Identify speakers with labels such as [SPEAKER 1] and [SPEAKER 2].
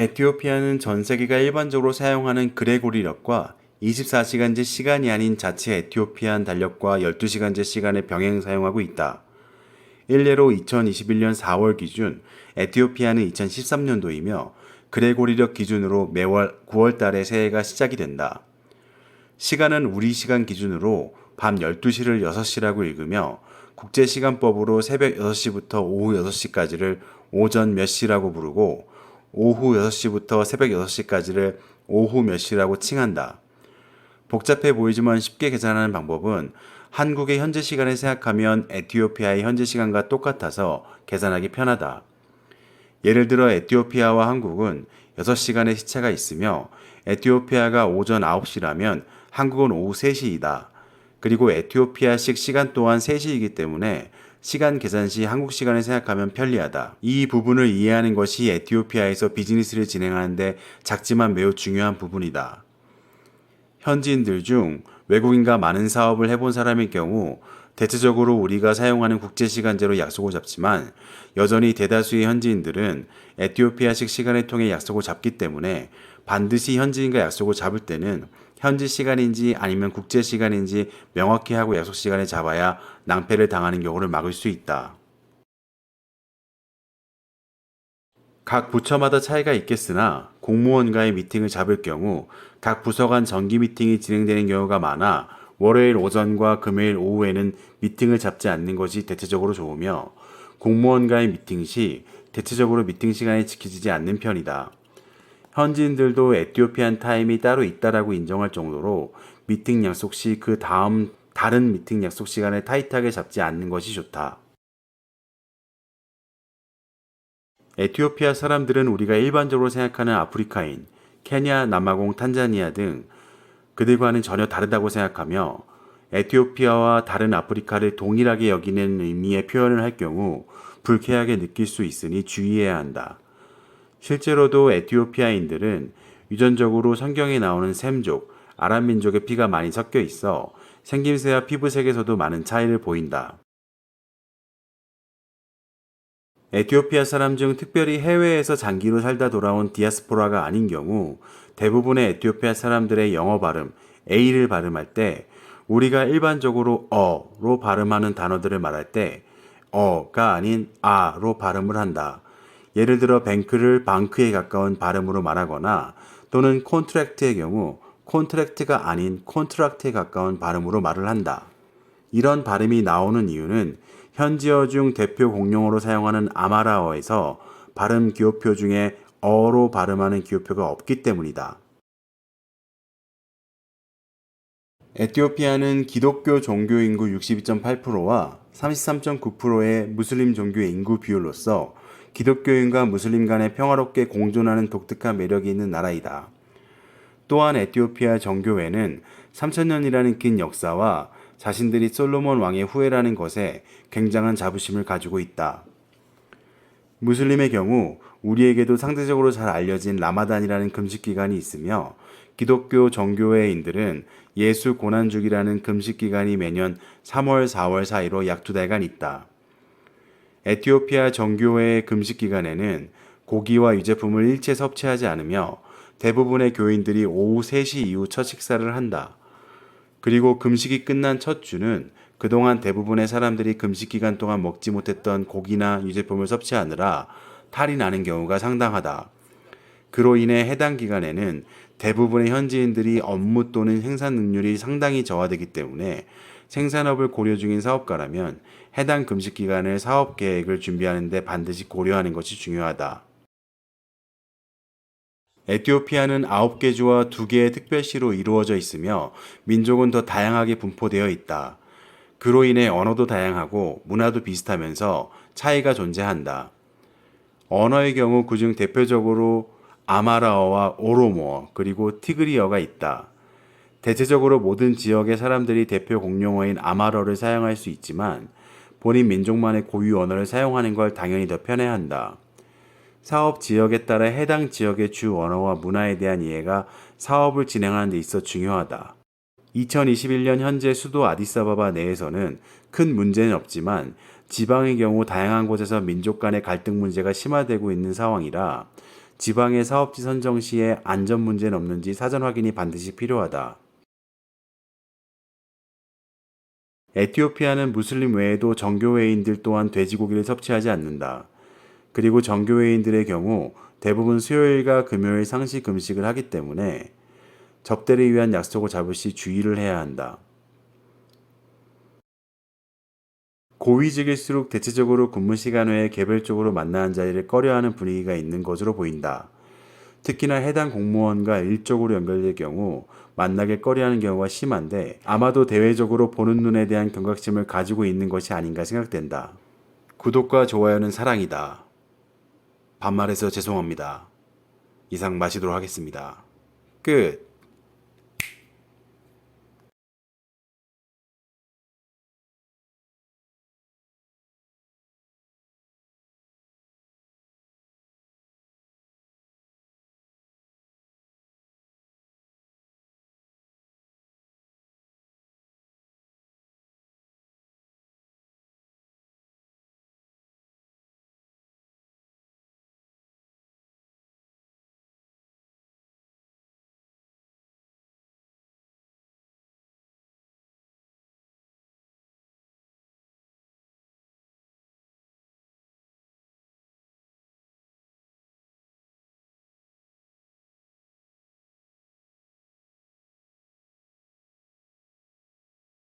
[SPEAKER 1] 에티오피아는 전 세계가 일반적으로 사용하는 그레고리력과 24시간제 시간이 아닌 자체 에티오피안 달력과 12시간제 시간을 병행 사용하고 있다. 일례로 2021년 4월 기준 에티오피아는 2013년도이며 그레고리력 기준으로 매월 9월 달에 새해가 시작이 된다. 시간은 우리 시간 기준으로 밤 12시를 6시라고 읽으며 국제시간법으로 새벽 6시부터 오후 6시까지를 오전 몇 시라고 부르고 오후 6시부터 새벽 6시까지를 오후 몇 시라고 칭한다. 복잡해 보이지만 쉽게 계산하는 방법은 한국의 현재 시간을 생각하면 에티오피아의 현재 시간과 똑같아서 계산하기 편하다. 예를 들어 에티오피아와 한국은 6시간의 시차가 있으며 에티오피아가 오전 9시라면 한국은 오후 3시이다. 그리고 에티오피아식 시간 또한 3시이기 때문에 시간 계산 시 한국 시간을 생각하면 편리하다. 이 부분을 이해하는 것이 에티오피아에서 비즈니스를 진행하는데 작지만 매우 중요한 부분이다. 현지인들 중 외국인과 많은 사업을 해본 사람일 경우 대체적으로 우리가 사용하는 국제 시간제로 약속을 잡지만 여전히 대다수의 현지인들은 에티오피아식 시간을 통해 약속을 잡기 때문에 반드시 현지인과 약속을 잡을 때는 현지 시간인지 아니면 국제 시간인지 명확히 하고 약속 시간을 잡아야 낭패를 당하는 경우를 막을 수 있다. 각 부처마다 차이가 있겠으나 공무원과의 미팅을 잡을 경우 각 부서 간 정기 미팅이 진행되는 경우가 많아 월요일 오전과 금요일 오후에는 미팅을 잡지 않는 것이 대체적으로 좋으며 공무원과의 미팅 시 대체적으로 미팅 시간이 지켜지지 않는 편이다. 현지인들도 에티오피안 타임이 따로 있다라고 인정할 정도로 미팅 약속 시 그 다음 다른 미팅 약속 시간을 타이트하게 잡지 않는 것이 좋다. 에티오피아 사람들은 우리가 일반적으로 생각하는 아프리카인, 케냐, 남아공, 탄자니아 등 그들과는 전혀 다르다고 생각하며 에티오피아와 다른 아프리카를 동일하게 여기는 의미의 표현을 할 경우 불쾌하게 느낄 수 있으니 주의해야 한다. 실제로도 에티오피아인들은 유전적으로 성경에 나오는 셈족, 아랍 민족의 피가 많이 섞여 있어 생김새와 피부색에서도 많은 차이를 보인다. 에티오피아 사람 중 특별히 해외에서 장기로 살다 돌아온 디아스포라가 아닌 경우 대부분의 에티오피아 사람들의 영어 발음 A를 발음할 때 우리가 일반적으로 어로 발음하는 단어들을 말할 때 어가 아닌 아로 발음을 한다. 예를 들어 뱅크를 방크에 가까운 발음으로 말하거나 또는 콘트랙트의 경우 콘트랙트가 아닌 콘트락트에 가까운 발음으로 말을 한다. 이런 발음이 나오는 이유는 현지어 중 대표 공용어로 사용하는 아마라어에서 발음 기호표 중에 어로 발음하는 기호표가 없기 때문이다. 에티오피아는 기독교 종교 인구 62.8%와 33.9%의 무슬림 종교의 인구 비율로서 기독교인과 무슬림 간에 평화롭게 공존하는 독특한 매력이 있는 나라이다. 또한 에티오피아 정교회는 3천년이라는 긴 역사와 자신들이 솔로몬 왕의 후예라는 것에 굉장한 자부심을 가지고 있다. 무슬림의 경우 우리에게도 상대적으로 잘 알려진 라마단이라는 금식 기간이 있으며 기독교 정교회인들은 예수 고난 주기라는 금식 기간이 매년 3월, 4월 사이로 약 두 달간 있다. 에티오피아 정교회의 금식 기간에는 고기와 유제품을 일체 섭취하지 않으며 대부분의 교인들이 오후 3시 이후 첫 식사를 한다. 그리고 금식이 끝난 첫 주는 그동안 대부분의 사람들이 금식 기간 동안 먹지 못했던 고기나 유제품을 섭취하느라 탈이 나는 경우가 상당하다. 그로 인해 해당 기간에는 대부분의 현지인들이 업무 또는 생산 능률이 상당히 저하되기 때문에 생산업을 고려 중인 사업가라면 해당 금식 기간을 사업 계획을 준비하는데 반드시 고려하는 것이 중요하다. 에티오피아는 9개 주와 2개의 특별시로 이루어져 있으며 민족은 더 다양하게 분포되어 있다. 그로 인해 언어도 다양하고 문화도 비슷하면서 차이가 존재한다. 언어의 경우 그중 대표적으로 아마라어와 오로모어 그리고 티그리어가 있다. 대체적으로 모든 지역의 사람들이 대표 공용어인 아마러를 사용할 수 있지만 본인 민족만의 고유 언어를 사용하는 걸 당연히 더 편해한다. 사업 지역에 따라 해당 지역의 주 언어와 문화에 대한 이해가 사업을 진행하는 데 있어 중요하다. 2021년 현재 수도 아디사바바 내에서는 큰 문제는 없지만 지방의 경우 다양한 곳에서 민족 간의 갈등 문제가 심화되고 있는 상황이라 지방의 사업지 선정 시에 안전 문제는 없는지 사전 확인이 반드시 필요하다. 에티오피아는 무슬림 외에도 정교회인들 또한 돼지고기를 섭취하지 않는다. 그리고 정교회인들의 경우 대부분 수요일과 금요일 상시 금식을 하기 때문에 접대를 위한 약속을 잡을 시 주의를 해야 한다. 고위직일수록 대체적으로 근무 시간 외에 개별적으로 만나는 자리를 꺼려하는 분위기가 있는 것으로 보인다. 특히나 해당 공무원과 일적으로 연결될 경우 만나길 꺼려하는 경우가 심한데 아마도 대외적으로 보는 눈에 대한 경각심을 가지고 있는 것이 아닌가 생각된다. 구독과 좋아요는 사랑이다. 반말해서 죄송합니다. 이상 마치도록 하겠습니다. 끝.